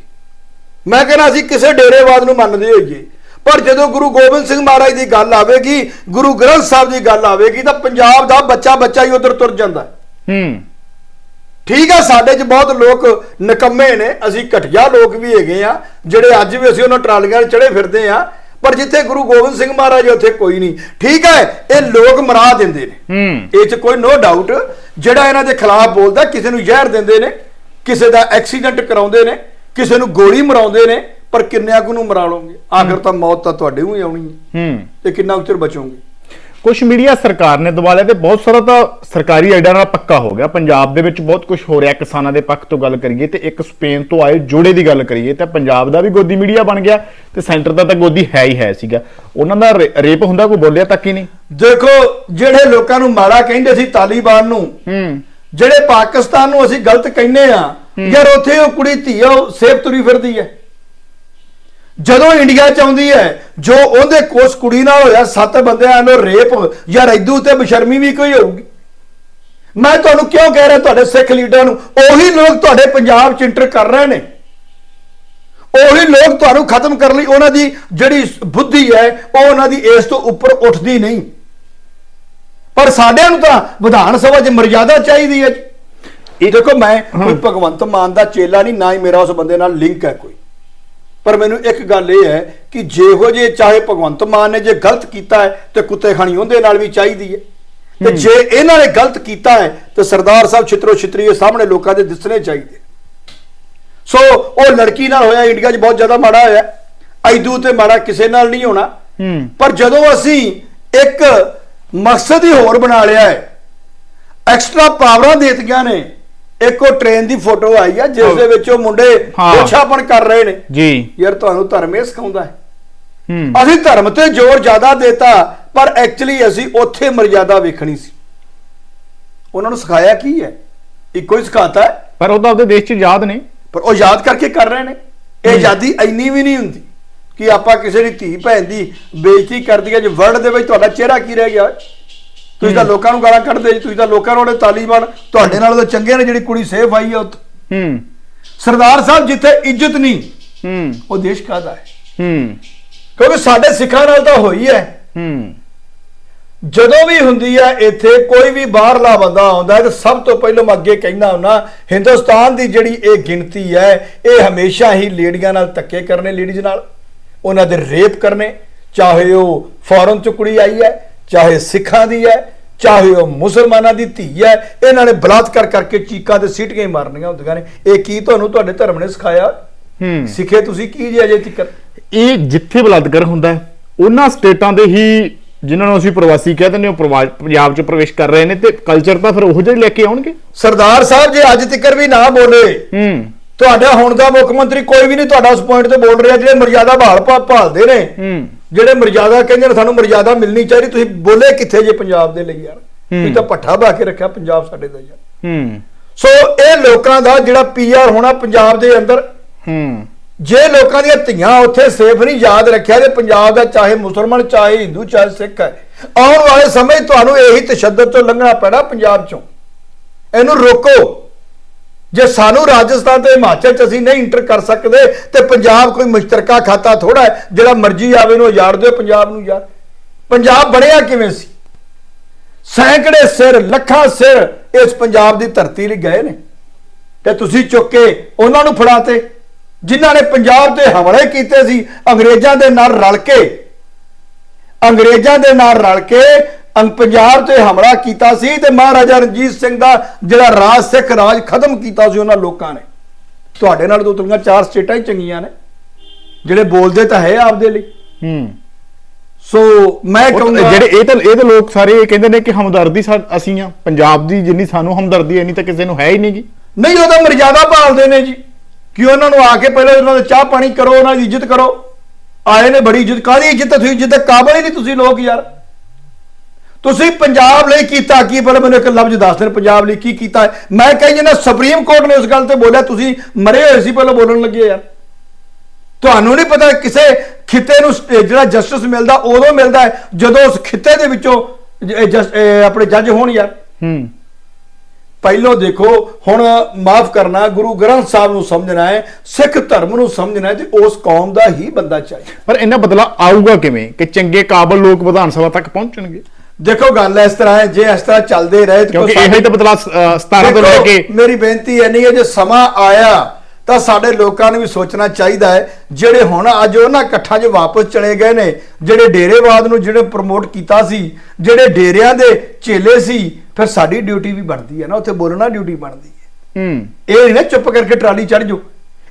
ਮੈਂ ਕਹਿੰਦਾ ਅਸੀਂ ਕਿਸੇ ਡੇਰੇਵਾਦ ਨੂੰ ਮੰਨਦੇ ਹੋਈਏ। ਪਰ ਜਦੋਂ ਗੁਰੂ ਗੋਬਿੰਦ ਸਿੰਘ ਮਹਾਰਾਜ ਦੀ ਗੱਲ ਆਵੇਗੀ ਗੁਰੂ ਗ੍ਰੰਥ ਸਾਹਿਬ ਦੀ ਗੱਲ ਆਵੇਗੀ ਤਾਂ ਪੰਜਾਬ ਦਾ ਬੱਚਾ ਬੱਚਾ ਹੀ ਉਧਰ ਤੁਰ ਜਾਂਦਾ ਹੈ। ਹੂੰ। ਠੀਕ ਆ ਸਾਡੇ 'ਚ ਬਹੁਤ ਲੋਕ ਨਿਕੰਮੇ ਨੇ। ਅਸੀਂ ਘਟਿਆ ਲੋਕ ਵੀ ਹੈਗੇ ਆ ਜਿਹੜੇ ਅੱਜ ਵੀ ਅਸੀਂ ਉਹਨਾਂ ਟਰਾਲੀਆਂ 'ਤੇ ਚੜੇ ਫਿਰਦੇ ਆ ਪਰ ਜਿੱਥੇ ਗੁਰੂ ਗੋਬਿੰਦ ਸਿੰਘ ਮਹਾਰਾਜ ਉੱਥੇ ਕੋਈ ਨਹੀਂ। ਠੀਕ ਹੈ ਇਹ ਲੋਕ ਮਰਾ ਦਿੰਦੇ ਨੇ। ਇਹ 'ਚ ਕੋਈ ਨੋ ਡਾਊਟ ਜਿਹੜਾ ਇਹਨਾਂ ਦੇ ਖਿਲਾਫ ਬੋਲਦਾ ਕਿਸੇ ਨੂੰ ਜ਼ਹਿਰ ਦਿੰਦੇ ਨੇ ਕਿਸੇ ਦਾ ਐਕਸੀਡੈਂਟ ਕਰਾਉਂਦੇ ਨੇ ਕਿਸੇ ਨੂੰ ਗੋਲੀ ਮਰਾਉਂਦੇ ਨੇ ਪਰ ਕਿੰਨਿਆਂ ਕੁ ਨੂੰ ਮਰਾ ਲਓਗੇ? ਆਖਰ ਤਾਂ ਮੌਤ ਤਾਂ ਤੁਹਾਡੇ ਨੂੰ ਹੀ। ਆਉਣੀ ਹੈ। ਤੇ ਕਿੰਨਾ ਕੁ ਚਿਰ ਬਚੋਗੇ? ਕੁਝ ਮੀਡੀਆ ਸਰਕਾਰ ਨੇ ਦਬਾ ਲਿਆ ਤੇ ਬਹੁਤ ਸਾਰਾ ਤਾਂ ਸਰਕਾਰੀ ਆਈਡਾਂ ਨਾਲ ਪੱਕਾ ਹੋ ਗਿਆ। ਪੰਜਾਬ ਦੇ ਵਿੱਚ ਬਹੁਤ ਕੁਝ ਹੋ ਰਿਹਾ ਕਿਸਾਨਾਂ ਦੇ ਪੱਖ ਤੋਂ ਗੱਲ ਕਰੀਏ ਤੇ ਇੱਕ ਸਪੇਨ ਤੋਂ ਆਏ ਜੋੜੇ ਦੀ ਗੱਲ ਕਰੀਏ ਤਾਂ ਪੰਜਾਬ ਦਾ ਵੀ ਗੋਦੀ ਮੀਡੀਆ ਬਣ ਗਿਆ ਤੇ ਸੈਂਟਰ ਦਾ ਤਾਂ ਗੋਦੀ ਹੈ ਹੀ ਹੈ ਸੀਗਾ। ਉਹਨਾਂ ਦਾ ਰੇਪ ਹੁੰਦਾ ਕੋਈ ਬੋਲਿਆ ਤੱਕ ਹੀ ਨਹੀਂ? ਦੇਖੋ ਜਿਹੜੇ ਲੋਕਾਂ ਨੂੰ ਮਾੜਾ ਕਹਿੰਦੇ ਸੀ ਤਾਲੀਬਾਨ ਨੂੰ ਹੂੰ। ਜਿਹੜੇ ਪਾਕਿਸਤਾਨ ਨੂੰ ਅਸੀਂ ਗਲਤ ਕਹਿੰਦੇ ਆ ਯਾਰ ਉੱਥੇ ਉਹ ਕੁੜੀ ਧੀ ਆ ਉਹ ਸੇਫ ਤੁਰੀ ਫਿਰਦੀ ਹੈ। ਜਦੋਂ ਇੰਡੀਆ ਚ ਆਉਂਦੀ ਹੈ ਜੋ ਉਹਦੇ ਕੋਸ ਕੁੜੀ ਨਾਲ ਹੋਇਆ ਸੱਤ ਬੰਦਿਆਂ ਨੂੰ ਰੇਪ ਯਾਰ ਇਦੂ ਤੇ ਬਸ਼ਰਮੀ ਵੀ ਕੋਈ ਹੋਊਗੀ? ਮੈਂ ਤੁਹਾਨੂੰ ਕਿਉਂ ਕਹਿ ਰਿਹਾ ਤੁਹਾਡੇ ਸਿੱਖ ਲੀਡਰਾਂ ਨੂੰ? ਉਹੀ ਲੋਕ ਤੁਹਾਡੇ ਪੰਜਾਬ ਚ ਇੰਟਰ ਕਰ ਰਹੇ ਨੇ। ਉਹੀ ਲੋਕ ਤੁਹਾਨੂੰ ਖਤਮ ਕਰਨ ਲਈ ਉਹਨਾਂ ਦੀ ਜਿਹੜੀ ਬੁੱਧੀ ਹੈ ਉਹ ਉਹਨਾਂ ਦੀ ਇਸ ਤੋਂ ਉੱਪਰ ਉੱਠਦੀ ਨਹੀਂ। ਪਰ ਸਾਡਿਆਂ ਨੂੰ ਤਾਂ ਵਿਧਾਨ ਸਭਾ 'ਚ ਮਰਜ਼ਾਦਾ ਚਾਹੀਦੀ ਹੈ ਇਹ ਦੇਖੋ ਮੈਂ ਕੋਈ ਭਗਵੰਤ ਮਾਨ ਦਾ ਚੇਲਾ ਨਹੀਂ ਨਾ ਹੀ ਮੇਰਾ ਉਸ ਬੰਦੇ ਨਾਲ ਲਿੰਕ ਹੈ ਕੋਈ। ਪਰ ਮੈਨੂੰ ਇੱਕ ਗੱਲ ਇਹ ਹੈ ਕਿ ਜਿਹੋ ਜੇ ਚਾਹੇ ਭਗਵੰਤ ਮਾਨ ਨੇ ਜੇ ਗਲਤ ਕੀਤਾ ਹੈ ਤੇ ਕੁੱਤੇ ਖਾਣੀ ਉਹਦੇ ਨਾਲ ਵੀ ਚਾਹੀਦੀ ਹੈ। ਤੇ ਜੇ ਇਹਨਾਂ ਨੇ ਗਲਤ ਕੀਤਾ ਹੈ ਤੇ ਸਰਦਾਰ ਸਾਹਿਬ ਛਿਤਰੋ ਛਿਤਰੀਏ ਸਾਹਮਣੇ ਲੋਕਾਂ ਦੇ ਦਿਸਣੇ ਚਾਹੀਦੇ। ਸੋ ਉਹ ਲੜਕੀ ਨਾਲ ਹੋਇਆ ਇੰਡੀਆ 'ਚ ਬਹੁਤ ਜ਼ਿਆਦਾ ਮਾੜਾ ਹੋਇਆ। ਐਦੂ ਤੇ ਮਾੜਾ ਕਿਸੇ ਨਾਲ ਨਹੀਂ ਹੋਣਾ। ਪਰ ਜਦੋਂ ਅਸੀਂ ਇੱਕ ਮਕਸਦ ਹੀ ਹੋਰ ਬਣਾ ਲਿਆ ਹੈ ਐਕਸਟਰਾ ਪਾਵਰਾਂ ਦੇ ਦਿੱਤੀਆਂ ਨੇ ਇੱਕ ਉਹ ਟ੍ਰੇਨ ਦੀ ਫੋਟੋ ਆਈ ਆ ਜਿਸ ਦੇ ਵਿੱਚ ਉਹ ਮੁੰਡੇ। ਪੋਛਾਪਣ ਕਰ ਰਹੇ ਨੇ। ਜੀ। ਯਾਰ ਤੁਹਾਨੂੰ ਧਰਮ ਇਹ ਸਿਖਾਉਂਦਾ ਹੈ। ਹੂੰ। ਅਸੀਂ ਧਰਮ ਤੇ ਜ਼ੋਰ ਜ਼ਿਆਦਾ ਦੇਤਾ ਪਰ ਐਕਚੁਅਲੀ ਅਸੀਂ ਉੱਥੇ ਮਰਜ਼ਾਦਾ ਵੇਖਣੀ ਸੀ। ਉਹਨਾਂ ਨੂੰ ਸਿਖਾਇਆ ਕੀ ਹੈ? ਇੱਕੋ ਹੀ ਸਿਖਾਤਾ ਪਰ ਉਹ ਤਾਂ ਆਪਦੇ ਦੇਸ਼ 'ਚ ਆਜ਼ਾਦ ਨੇ। ਪਰ ਉਹ ਯਾਦ ਕਰਕੇ ਕਰ ਰਹੇ ਨੇ। ਇਹ ਆਜ਼ਾਦੀ ਇੰਨੀ ਵੀ ਨਹੀਂ ਹੁੰਦੀ ਕਿ ਆਪਾਂ ਕਿਸੇ ਦੀ ਧੀ ਭੈਣ ਦੀ ਬੇਇੱਜ਼ਤੀ ਕਰ ਦਈਏ ਜੇ ਵਰਲਡ ਦੇ ਵਿੱਚ ਤੁਹਾਡਾ ਚਿਹਰਾ ਕੀ ਰਹਿ ਗਿਆ? ਤੁਸੀਂ ਤਾਂ ਲੋਕਾਂ ਨੂੰ ਗਾਲਾਂ ਕੱਢਦੇ ਜੀ ਤੁਸੀਂ ਤਾਂ ਲੋਕਾਂ ਨੂੰ ਉਹਦੇ ਤਾਲੀਬਾਨ ਤੁਹਾਡੇ ਨਾਲ ਤਾਂ ਚੰਗੇ ਨੇ ਜਿਹੜੀ ਕੁੜੀ ਸੇਫ ਆਈ ਆ ਉੱਥੇ। ਹੂੰ। ਸਰਦਾਰ ਸਾਹਿਬ ਜਿੱਥੇ ਇੱਜ਼ਤ ਨਹੀਂ ਹੂੰ। ਉਹ ਦੇਸ਼ ਕਾਹਦਾ ਹੈ? ਹੂੰ। ਕਿਉਂਕਿ ਸਾਡੇ ਸਿੱਖਾਂ ਨਾਲ ਤਾਂ ਹੋਈ ਹੈ। ਹੂੰ। ਜਦੋਂ ਵੀ ਹੁੰਦੀ ਹੈ ਇੱਥੇ ਕੋਈ ਵੀ ਬਾਹਰਲਾ ਬੰਦਾ ਆਉਂਦਾ ਹੈ ਤੇ ਸਭ ਤੋਂ ਪਹਿਲਾਂ ਮੈਂ ਅੱਗੇ ਕਹਿੰਦਾ ਹੁੰਨਾ ਹਿੰਦੁਸਤਾਨ ਦੀ ਜਿਹੜੀ ਇਹ ਗਿਣਤੀ ਹੈ ਇਹ ਹਮੇਸ਼ਾ ਹੀ ਲੇਡੀਆਂ ਨਾਲ ਧੱਕੇ ਕਰਨੇ ਲੇਡੀਜ਼ ਨਾਲ। ਉਹਨਾਂ ਦੇ ਰੇਪ ਕਰਨੇ ਚਾਹੇ ਉਹ ਫੌਰਨ ਚ ਕੁੜੀ ਆਈ ਹੈ ਚਾਹੇ ਸਿੱਖਾਂ ਦੀ ਹੈ ਚਾਹੇ ਉਹ ਮੁਸਲਮਾਨਾਂ ਦੀ ਧੀ ਹੈ ਇਹਨਾਂ ਨੇ ਬਲਾਤਕਾਰ ਕਰਕੇ ਚੀਕਾਂ ਤੇ ਸੀਟੀਆਂ ਹੀ ਮਾਰਨੀਆਂ ਹੁੰਦੀਆਂ ਨੇ। ਇਹ ਕੀ ਤੁਹਾਨੂੰ ਤੁਹਾਡੇ ਧਰਮ ਨੇ ਸਿਖਾਇਆ? ਹੂੰ। ਸਿੱਖੇ ਤੁਸੀਂ ਕੀ ਜੀ ਅਜੇ ਤੱਕ ਇਹ ਜਿੱਥੇ ਬਲਾਤਕਾਰ ਹੁੰਦਾ ਹੈ ਉਹਨਾਂ ਸਟੇਟਾਂ ਦੇ ਹੀ ਜਿਨ੍ਹਾਂ ਨੂੰ ਅਸੀਂ ਪ੍ਰਵਾਸੀ ਕਹਿ ਦਿੰਦੇ ਹਾਂ ਉਹ ਪੰਜਾਬ 'ਚ ਪ੍ਰਵੇਸ਼ ਕਰ ਰਹੇ ਨੇ ਤੇ ਕਲਚਰ ਤਾਂ ਫਿਰ ਉਹੋ ਜਿਹਾ ਲੈ ਕੇ ਆਉਣਗੇ। ਸਰਦਾਰ ਸਾਹਿਬ ਜੇ ਅੱਜ ਤੱਕ ਵੀ ਨਾ ਬੋਲੇ ਹੂੰ। ਤੁਹਾਡਾ ਹੁਣ ਦਾ ਮੁੱਖ ਮੰਤਰੀ ਕੋਈ ਵੀ ਨਹੀਂ ਤੁਹਾਡਾ ਉਸ ਪੁਆਇੰਟ ਤੇ ਬੋਲ ਰਿਹਾ ਜਿਹੜੇ ਮਰਜ਼ਾਦਾ ਭਾਲ ਭਾਲਦੇ ਨੇ। ਹੂੰ। ਜਿਹੜੇ ਮਰਜ਼ਾਦਾ ਕਹਿੰਦੇ ਨੇ ਸਾਨੂੰ ਮਰਜ਼ਾਦਾ ਮਿਲਣੀ ਚਾਹੀਦੀ ਤੁਸੀਂ ਬੋਲੇ ਕਿੱਥੇ ਜੇ ਪੰਜਾਬ ਦੇ ਲਈ ਯਾਰ? ਤੁਸੀਂ ਤਾਂ ਪੱਠਾ ਬਾ ਕੇ ਰੱਖਿਆ ਪੰਜਾਬ ਸਾਡੇ ਦਾ ਯਾਰ। ਹੂੰ। ਸੋ ਇਹ ਲੋਕਾਂ ਦਾ ਜਿਹੜਾ ਪੀਆਰ ਹੋਣਾ ਪੰਜਾਬ ਦੇ ਅੰਦਰ ਹੂੰ। ਜੇ ਲੋਕਾਂ ਦੀਆਂ ਧੀਆਂ ਉੱਥੇ ਸੇਫ ਨਹੀਂ ਯਾਦ ਰੱਖਿਆ ਤੇ ਪੰਜਾਬ ਦਾ ਚਾਹੇ ਮੁਸਲਮਾਨ ਚਾਹੇ ਹਿੰਦੂ ਚਾਹੇ ਸਿੱਖ ਹੈ ਆਉਣ ਵਾਲੇ ਸਮੇਂ ਤੁਹਾਨੂੰ ਇਹੀ ਤਸ਼ੱਦਦ ਤੋਂ ਲੰਘਣਾ ਪੈਣਾ ਪੰਜਾਬ 'ਚੋਂ। ਇਹਨੂੰ ਰੋਕੋ। ਜੇ ਸਾਨੂੰ ਰਾਜਸਥਾਨ ਤੇ ਹਿਮਾਚਲ 'ਚ ਅਸੀਂ ਨਹੀਂ ਇੰਟਰ ਕਰ ਸਕਦੇ, ਤੇ ਪੰਜਾਬ ਕੋਈ ਮੁਸ਼ਤਰਕਾ ਖਾਤਾ ਥੋੜਾ ਹੈ, ਜਿਹੜਾ ਮਰਜ਼ੀ ਆਵੇ ਨੂੰ ਉਜਾੜ ਦਿਓ, ਪੰਜਾਬ ਨੂੰ ਯਾਰ ਪੰਜਾਬ ਬਣਿਆ ਕਿਵੇਂ ਸੀ? ਸੈਂਕੜੇ ਸਿਰ, ਲੱਖਾਂ ਸਿਰ ਇਸ ਪੰਜਾਬ ਦੀ ਧਰਤੀ ਲਈ ਗਏ ਨੇ। ਤੇ ਤੁਸੀਂ ਚੁੱਕ ਕੇ ਉਹਨਾਂ ਨੂੰ ਫੜਾਤੇ, ਜਿਨ੍ਹਾਂ ਨੇ ਪੰਜਾਬ ਤੇ ਹਮਲੇ ਕੀਤੇ ਸੀ, ਅੰਗਰੇਜ਼ਾਂ ਦੇ ਨਾਲ ਰਲ ਕੇ, ਅੰਗਰੇਜ਼ਾਂ ਦੇ ਨਾਲ ਰਲ ਕੇ ਪੰਜਾਬ ਤੇ ਹਮਲਾ ਕੀਤਾ ਸੀ ਤੇ ਮਹਾਰਾਜਾ ਰਣਜੀਤ ਸਿੰਘ ਦਾ ਜਿਹੜਾ ਰਾਜ ਸਿੱਖ ਰਾਜ ਖਤਮ ਕੀਤਾ ਸੀ ਉਹਨਾਂ ਲੋਕਾਂ ਨੇ। ਤੁਹਾਡੇ ਨਾਲ ਦੋ ਤੁਲੀਆਂ ਚਾਰ ਸਟੇਟਾਂ ਹੀ ਚੰਗੀਆਂ ਨੇ। ਜਿਹੜੇ ਬੋਲਦੇ ਤਾਂ ਹੈ ਆਪਦੇ ਲਈ। ਹੂੰ। ਸੋ ਮੈਂ ਉਹ ਤਾਂ ਕਹੂੰਗਾ ਜਿਹੜੇ ਇਹ ਤਾਂ ਇਹ ਤਾਂ ਲੋਕ ਸਾਰੇ ਇਹ ਕਹਿੰਦੇ ਨੇ ਕਿ ਹਮਦਰਦੀ ਅਸੀਂ ਆ ਪੰਜਾਬ ਦੀ ਜਿੰਨੀ ਸਾਨੂੰ ਹਮਦਰਦੀ ਐ ਨਹੀਂ ਤਾਂ ਕਿਸੇ ਨੂੰ ਹੈ ਹੀ ਨਹੀਂਗੀ। ਨਹੀਂ ਉਹਦਾ ਮਰਜ਼ਾਦਾ ਭਾਲਦੇ ਨੇ ਜੀ। ਕਿ ਉਹਨਾਂ ਨੂੰ ਆ ਕੇ ਪਹਿਲਾਂ ਉਹਨਾਂ ਦਾ ਚਾਹ ਪਾਣੀ ਕਰੋ ਉਹਨਾਂ ਦੀ ਇੱਜ਼ਤ ਕਰੋ। ਆਏ ਨੇ ਬੜੀ ਇੱਜ਼ਤ। ਕਾਹਦੀ ਇੱਜ਼ਤ? ਤੁਸੀਂ? ਇੱਜ਼ਤ ਦੇ ਕਾਬਲ ਹੀ ਨਹੀਂ ਤੁਸੀਂ ਲੋਕ ਯਾਰ। ਤੁਸੀਂ ਪੰਜਾਬ ਲਈ ਕੀਤਾ ਕੀ? ਪਹਿਲਾਂ ਮੈਨੂੰ ਇੱਕ ਲਫ਼ਜ਼ ਦੱਸ ਦੇਣ ਪੰਜਾਬ ਲਈ ਕੀ ਕੀਤਾ? ਮੈਂ ਕਹੀ ਜਨਾ ਸੁਪਰੀਮ ਕੋਰਟ ਨੇ ਉਸ ਗੱਲ ਤੇ ਬੋਲਿਆ ਤੁਸੀਂ ਮਰੇ ਹੋਏ ਸੀ ਪਹਿਲਾਂ ਬੋਲਣ ਲੱਗੇ ਯਾਰ। ਤੁਹਾਨੂੰ ਨਹੀਂ ਪਤਾ ਕਿਸੇ ਖਿੱਤੇ ਨੂੰ ਜਿਹੜਾ ਜਸਟਿਸ ਮਿਲਦਾ ਉਦੋਂ ਮਿਲਦਾ ਹੈ ਜਦੋਂ ਉਸ ਖਿੱਤੇ ਦੇ ਵਿੱਚੋਂ ਆਪਣੇ ਜੱਜ ਹੋਣ ਯਾਰ। ਹੂੰ। ਪਹਿਲੋਂ ਦੇਖੋ ਹੁਣ ਮਾਫ ਕਰਨਾ ਗੁਰੂ ਗ੍ਰੰਥ ਸਾਹਿਬ ਨੂੰ ਸਮਝਣਾ ਹੈ ਸਿੱਖ ਧਰਮ ਨੂੰ ਸਮਝਣਾ ਹੈ ਤੇ ਉਸ ਕੌਮ ਦਾ ਹੀ ਬੰਦਾ ਚਾਹੀਦਾ। ਪਰ ਇਹਨਾਂ ਬਦਲਾ ਆਊਗਾ ਕਿਵੇਂ? ਕਿ ਚੰਗੇ ਕਾਬਲ ਲੋਕ ਵਿਧਾਨ ਸਭਾ ਤੱਕ ਪਹੁੰਚਣਗੇ। ਦੇਖੋ ਗੱਲ ਇਸ ਤਰ੍ਹਾਂ ਹੈ ਜੇ ਇਸ ਤਰ੍ਹਾਂ ਚੱਲਦੇ ਰਹੇ ਤੇ ਕਿਉਂਕਿ ਇਹ ਹੀ ਤਾਂ ਬਦਲਾ ਅ, 17 ਤੋਂ ਲੈ ਕੇ ਮੇਰੀ ਬੇਨਤੀ ਇਹ ਨਹੀਂ ਹੈ ਜੇ ਸਮਾਂ ਆਇਆ ਤਾਂ ਸਾਡੇ ਲੋਕਾਂ ਨੂੰ ਵੀ ਸੋਚਣਾ ਚਾਹੀਦਾ ਹੈ ਜਿਹੜੇ ਹੁਣ ਅੱਜ ਉਹਨਾਂ ਇਕੱਠਾਂ 'ਚ ਵਾਪਸ ਚਲੇ ਗਏ ਨੇ ਜਿਹੜੇ ਡੇਰੇਵਾਦ ਨੂੰ ਜਿਹੜੇ ਪ੍ਰਮੋਟ ਕੀਤਾ ਸੀ ਜਿਹੜੇ ਡੇਰਿਆਂ ਦੇ ਚੇਲੇ ਸੀ ਫਿਰ ਸਾਡੀ ਡਿਊਟੀ ਵੀ ਬਣਦੀ ਹੈ ਨਾ ਉੱਥੇ ਬੋਲਣਾ ਡਿਊਟੀ ਬਣਦੀ ਹੈ। ਹੂੰ। ਇਹ ਨਹੀਂ ਨਾ ਚੁੱਪ ਕਰਕੇ ਟਰਾਲੀ ਚੜ ਜਾਓ।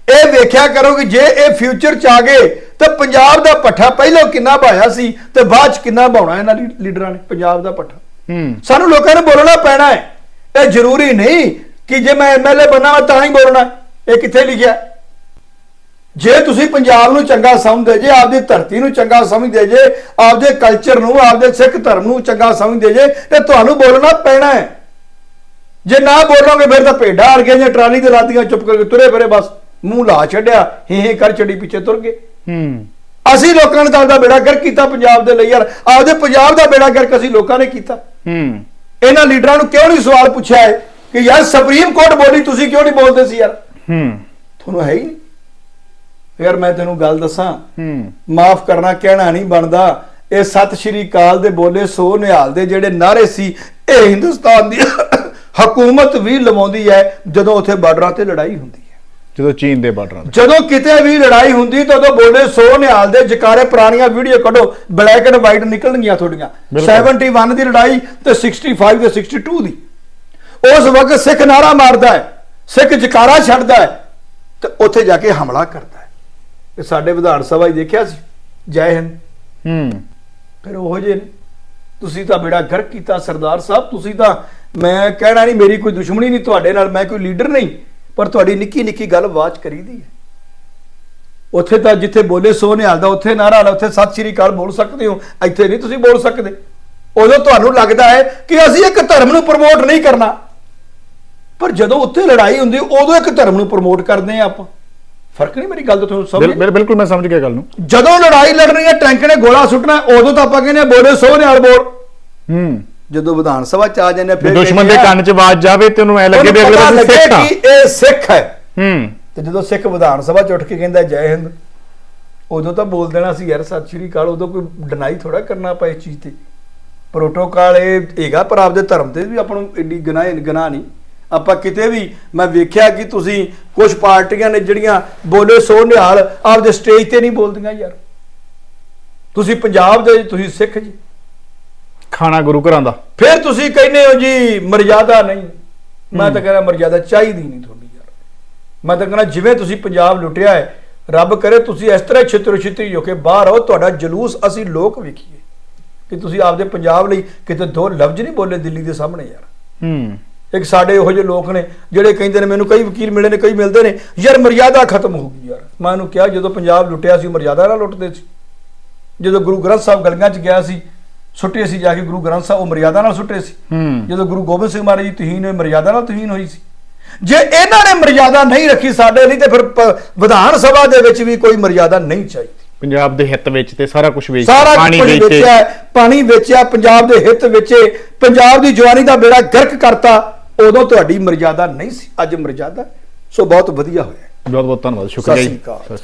ਇਹ ਵੇਖਿਆ ਕਰੋ ਕਿ ਜੇ ਇਹ ਫਿਊਚਰ ਚ ਆ ਗਏ ਤਾਂ ਪੰਜਾਬ ਦਾ ਪੱਠਾ ਪਹਿਲਾਂ ਕਿੰਨਾ ਭਾਇਆ ਸੀ ਤੇ ਬਾਅਦ ਚ ਕਿੰਨਾ ਭਾਉਣਾ ਇਹਨਾਂ ਲੀਡਰਾਂ ਨੇ ਪੰਜਾਬ ਦਾ ਪੱਠਾ। ਹੂੰ। ਸਾਨੂੰ ਲੋਕਾਂ ਨੂੰ ਬੋਲਣਾ ਪੈਣਾ ਹੈ। ਇਹ ਜ਼ਰੂਰੀ ਨਹੀਂ ਕਿ ਜੇ ਮੈਂ ਐਮਐਲਏ ਬਣਾ ਤਾਂ ਹੀ ਬੋਲਣਾ। ਇਹ ਕਿੱਥੇ ਲਿਖਿਆ ਜੇ ਤੁਸੀਂ ਪੰਜਾਬ ਨੂੰ ਚੰਗਾ ਸਮਝਦੇ ਜੇ ਆਪਦੀ ਧਰਤੀ ਨੂੰ ਚੰਗਾ ਸਮਝਦੇ ਜੇ ਆਪਦੇ ਕਲਚਰ ਨੂੰ ਆਪਦੇ ਸਿੱਖ ਧਰਮ ਨੂੰ ਚੰਗਾ ਸਮਝਦੇ ਜੇ ਤੇ ਤੁਹਾਨੂੰ ਬੋਲਣਾ ਪੈਣਾ ਹੈ। ਜੇ ਨਾ ਬੋਲੋਗੇ ਫਿਰ ਤਾਂ ਭੇਡਾਂ ਅੜ ਗਈਆਂ ਟਰਾਲੀ ਤੇ ਲਾਦੀਆਂ ਚੁੱਪ ਕਰਕੇ ਤੁਰੇ ਫਿਰੇ ਬਸ। ਮੂੰਹ ਲਾ ਛੱਡਿਆ ਹੀ ਹੀ ਕਰ ਛੱਡੀ ਪਿੱਛੇ ਤੁਰ ਗਏ। ਹੂੰ। ਅਸੀਂ ਲੋਕਾਂ ਨੇ ਤਾਂ ਆਪਦਾ ਬੇੜਾ ਗਰਕ ਕੀਤਾ ਪੰਜਾਬ ਦੇ ਲਈ ਯਾਰ। ਆਪਦੇ ਪੰਜਾਬ ਦਾ ਬੇੜਾ ਗਰਕ ਅਸੀਂ ਲੋਕਾਂ ਨੇ ਕੀਤਾ। ਹੂੰ। ਇਹਨਾਂ ਲੀਡਰਾਂ ਨੂੰ ਕਿਉਂ ਨਹੀਂ ਸਵਾਲ ਪੁੱਛਿਆ ਹੈ ਕਿ ਯਾਰ ਸੁਪਰੀਮ ਕੋਰਟ ਬੋਲੀ ਤੁਸੀਂ ਕਿਉਂ ਨਹੀਂ ਬੋਲਦੇ ਸੀ ਯਾਰ? ਹੂੰ। ਤੁਹਾਨੂੰ ਹੈ ਹੀ ਨਹੀਂ। ਯਾਰ ਮੈਂ ਤੈਨੂੰ ਗੱਲ ਦੱਸਾਂ। ਹੂੰ। ਮਾਫ ਕਰਨਾ ਕਹਿਣਾ ਨਹੀਂ ਬਣਦਾ। ਇਹ ਸਤਿ ਸ਼੍ਰੀ ਅਕਾਲ ਦੇ ਬੋਲੇ ਸੋ ਨਿਹਾਲ ਦੇ ਜਿਹੜੇ ਨਾਰੇ ਸੀ ਇਹ ਹਿੰਦੁਸਤਾਨ ਦੀ ਹਕੂਮਤ ਵੀ ਲਵਾਉਂਦੀ ਹੈ ਜਦੋਂ ਉੱਥੇ ਬਾਰਡਰਾਂ ਤੇ ਲੜਾਈ ਹੁੰਦੀ। ਹੈ ਜਦੋਂ ਚੀਨ ਦੇ ਬਾਰਡਰਾਂ ਤੇ। ਜਦੋਂ ਕਿਤੇ ਵੀ ਲੜਾਈ ਹੁੰਦੀ ਤਾਂ ਉਦੋਂ ਬੋਲੇ ਸੋ ਨਿਹਾਲ ਦੇ ਜਕਾਰੇ ਪੁਰਾਣੀਆਂ ਵੀਡੀਓ ਕੱਢੋ ਬਲੈਕ ਐਂਡ ਵਾਈਟ ਨਿਕਲਣਗੀਆਂ ਤੁਹਾਡੀਆਂ। ਬਿਲਕੁਲ। 71 ਦੀ ਲੜਾਈ ਤੇ 65 ਤੇ 62 ਦੀ। ਉਸ ਵਕਤ ਸਿੱਖ ਨਾਰਾ ਮਾਰਦਾ ਹੈ ਸਿੱਖ ਜਕਾਰਾ ਛੱਡਦਾ ਹੈ ਤੇ ਉੱਥੇ ਜਾ ਕੇ ਹਮਲਾ ਕਰਦਾ ਹੈ। ਇਹ ਸਾਡੇ ਵਿਧਾਨ ਸਭਾ ਹੀ ਦੇਖਿਆ ਸੀ ਜੈ ਹਿੰਦ। ਹੂੰ। ਫਿਰ ਉਹੋ ਨੇ। ਤੁਸੀਂ ਤਾਂ ਬੇੜਾ ਗਰਕ ਕੀਤਾ ਸਰਦਾਰ ਸਾਹਿਬ ਤੁਸੀਂ ਤਾਂ ਮੈਂ ਕਹਿਣਾ ਨਹੀਂ ਮੇਰੀ ਕੋਈ ਦੁਸ਼ਮਣੀ ਨਹੀਂ ਤੁਹਾਡੇ ਨਾਲ ਮੈਂ ਕੋਈ ਲੀਡਰ ਨਹੀਂ। ਪਰ ਤੁਹਾਡੀ ਨਿੱਕੀ ਨਿੱਕੀ ਗੱਲ ਆਵਾਜ਼ ਕਰੀਦੀ ਹੈ। ਉੱਥੇ ਤਾਂ ਜਿੱਥੇ ਬੋਲੇ ਸੋ ਨਿਹਾਲ ਦਾ ਉੱਥੇ ਨਾਰਾ ਲਾ ਉੱਥੇ ਸਤਿ ਸ਼੍ਰੀ ਅਕਾਲ ਬੋਲ ਸਕਦੇ ਹੋ। ਇੱਥੇ ਨਹੀਂ ਤੁਸੀਂ ਬੋਲ ਸਕਦੇ। ਉਦੋਂ ਤੁਹਾਨੂੰ ਲੱਗਦਾ ਹੈ ਕਿ ਅਸੀਂ ਇੱਕ ਧਰਮ ਨੂੰ ਪ੍ਰਮੋਟ ਨਹੀਂ ਕਰਨਾ। ਪਰ ਜਦੋਂ ਉੱਥੇ ਲੜਾਈ ਹੁੰਦੀ ਉਦੋਂ ਇੱਕ ਧਰਮ ਨੂੰ ਪ੍ਰਮੋਟ ਕਰਦੇ ਆ ਆਪਾਂ। ਫ਼ਰਕ ਨਹੀਂ ਮੇਰੀ ਗੱਲ ਤੋਂ ਤੁਹਾਨੂੰ ਸਮਝ? ਬਿਲ- ਬਿਲਕੁਲ ਮੈਂ ਸਮਝ ਗਿਆ ਗੱਲ ਨੂੰ। ਜਦੋਂ ਲੜਾਈ ਲੜਨੀ ਹੈ ਟੈਂਕ ਨੇ ਗੋਲਾ ਸੁੱਟਣਾ ਉਦੋਂ ਤਾਂ ਆਪਾਂ ਕਹਿੰਦੇ ਆ ਬੋਲੇ ਸੋਹ ਨਾਲ ਬੋਲ। ਹੂੰ। ਜਦੋਂ ਵਿਧਾਨ ਸਭਾ ਚ ਆ ਜਾਂਦੇ ਫਿਰ ਦੁਸ਼ਮਣ ਦੇ ਕੰਨ 'ਚ ਆਵਾਜ਼ ਜਾਵੇ ਤੇ ਉਹਨੂੰ ਐ ਲੱਗੇ ਵੀ ਅਗਲੇ ਪਾਸੇ ਸਿੱਖ ਆ। ਕਿ ਇਹ ਸਿੱਖ ਹੈ। ਹੂੰ। ਤੇ ਜਦੋਂ ਸਿੱਖ ਵਿਧਾਨ ਸਭਾ ਚ ਉੱਠ ਕੇ ਕਹਿੰਦਾ ਜੈ ਹਿੰਦ ਉਦੋਂ ਤਾਂ ਬੋਲ ਦੇਣਾ ਸੀ ਯਾਰ ਸਤਿ ਸ਼੍ਰੀ ਅਕਾਲ ਉਦੋਂ ਕੋਈ ਡਿਨਾਈ ਥੋੜਾ ਕਰਨਾ ਆਪਾਂ ਇਸ ਚੀਜ਼ ਤੇ। ਪ੍ਰੋਟੋਕਾਲ ਇਹ ਹੈਗਾ ਪਰ ਆਪਦੇ ਧਰਮ ਤੇ ਵੀ ਆਪਾਂ ਨੂੰ ਏਡੀ ਗਨਾਹ ਗਨਾਹ ਨਹੀਂ। ਆਪਾਂ ਕਿਤੇ ਵੀ ਮੈਂ ਵੇਖਿਆ ਕਿ ਤੁਸੀਂ ਕੁਝ ਪਾਰਟੀਆਂ ਨੇ ਜਿਹੜੀਆਂ ਬੋਲੇ ਸੋ ਨਿਹਾਲ ਆਪਦੇ ਸਟੇਜ ਤੇ ਨਹੀਂ ਬੋਲਦੀਆਂ ਯਾਰ। ਤੁਸੀਂ ਪੰਜਾਬ ਦੇ ਤੁਸੀਂ ਸਿੱਖ ਜੀ। ਖਾਣਾ ਗੁਰੂ ਘਰਾਂ ਦਾ। ਫਿਰ ਤੁਸੀਂ ਕਹਿੰਦੇ ਹੋ ਜੀ ਮਰਜ਼ਾਦਾ ਨਹੀਂ। ਮੈਂ ਤਾਂ ਕਹਿੰਦਾ ਮਰਜ਼ਾਦਾ ਚਾਹੀਦੀ ਨਹੀਂ ਤੁਹਾਡੀ ਯਾਰ। ਮੈਂ ਤਾਂ ਕਹਿੰਦਾ ਜਿਵੇਂ ਤੁਸੀਂ ਪੰਜਾਬ ਲੁੱਟਿਆ ਹੈ ਰੱਬ ਕਰੇ ਤੁਸੀਂ ਇਸ ਤਰ੍ਹਾਂ ਛਿੱਤਰ ਛਿੱਤਰੀ ਹੋ ਕੇ ਬਾਹਰ ਆਓ ਤੁਹਾਡਾ ਜਲੂਸ ਅਸੀਂ ਲੋਕ ਵੇਖੀਏ। ਕਿ ਤੁਸੀਂ ਆਪਦੇ ਪੰਜਾਬ ਲਈ ਕਿਤੇ ਦੋ ਲਫ਼ਜ਼ ਨਹੀਂ ਬੋਲੇ ਦਿੱਲੀ ਦੇ ਸਾਹਮਣੇ ਯਾਰ। ਹੂੰ। ਇੱਕ ਸਾਡੇ ਇਹੋ ਜਿਹੇ ਲੋਕ ਨੇ ਜਿਹੜੇ ਕਹਿੰਦੇ ਨੇ ਮੈਨੂੰ ਕਈ ਵਕੀਲ ਮਿਲੇ ਨੇ ਕਈ ਮਿਲਦੇ ਨੇ ਯਾਰ ਮਰਜ਼ਾਦਾ ਖਤਮ ਹੋ ਗਈ ਯਾਰ। ਮੈਂ ਉਹਨੂੰ ਕਿਹਾ ਜਦੋਂ ਪੰਜਾਬ ਲੁੱਟਿਆ ਸੀ ਮਰਜ਼ਾਦਾ ਨਾਲ ਲੁੱਟਦੇ ਸੀ। ਜਦੋਂ ਗੁਰੂ ਗ੍ਰੰਥ ਸਾਹਿਬ ਗਲੀਆਂ 'ਚ ਗਿਆ ਸੀ ਸੁੱਟੇ ਸੀ ਜਾ ਕੇ ਗੁਰੂ ਗ੍ਰੰਥ ਸਾਹਿਬ ਉਹ ਮਰਜ਼ਾਦਾ ਨਾਲ ਸੁੱਟੇ ਸੀ। ਜਦੋਂ ਗੁਰੂ ਗੋਬਿੰਦ ਸਿੰਘ ਮਹਾਰਾਜ ਜੀ ਤੁਹੀਨ ਹੋਏ ਮਰਜ਼ਾਦਾ ਨਾਲ ਤੁਹੀਨ ਹੋਈ ਸੀ। ਜੇ ਇਹਨਾਂ ਨੇ ਮਰਜ਼ਾਦਾ ਨਹੀਂ ਰੱਖੀ ਸਾਡੇ ਲਈ ਤੇ ਫਿਰ ਵਿਧਾਨ ਸਭਾ ਦੇ ਵਿੱਚ ਵੀ ਕੋਈ ਮਰਜ਼ਾਦਾ ਨਹੀਂ ਚਾਹੀਦੀ। ਪੰਜਾਬ ਦੇ ਹਿੱਤ ਵਿੱਚ ਤੇ ਸਾਰਾ ਕੁਝ ਵੇਚ ਸਾਰਾ ਪਾਣੀ ਪਾਣੀ ਵੇਚੇ ਵੇਚਿਆ ਪਾਣੀ ਵੇਚਿਆ ਪੰਜਾਬ ਦੇ ਹਿੱਤ ਵਿੱਚ ਪੰਜਾਬ ਦੀ ਜਵਾਨੀ ਦਾ ਬੇੜਾ ਗਰਕ ਕਰਤਾ ਉਦੋਂ ਤੁਹਾਡੀ ਮਰਜ਼ਾਦਾ ਨਹੀਂ ਸੀ ਅੱਜ ਮਰਜ਼ਾਦਾ ਸੋ ਬਹੁਤ ਵਧੀਆ ਹੋਇਆ। ਬਹੁਤ ਬਹੁਤ ਧੰਨਵਾਦ ਸ਼ੁਕਰੀਆ ਜੀ।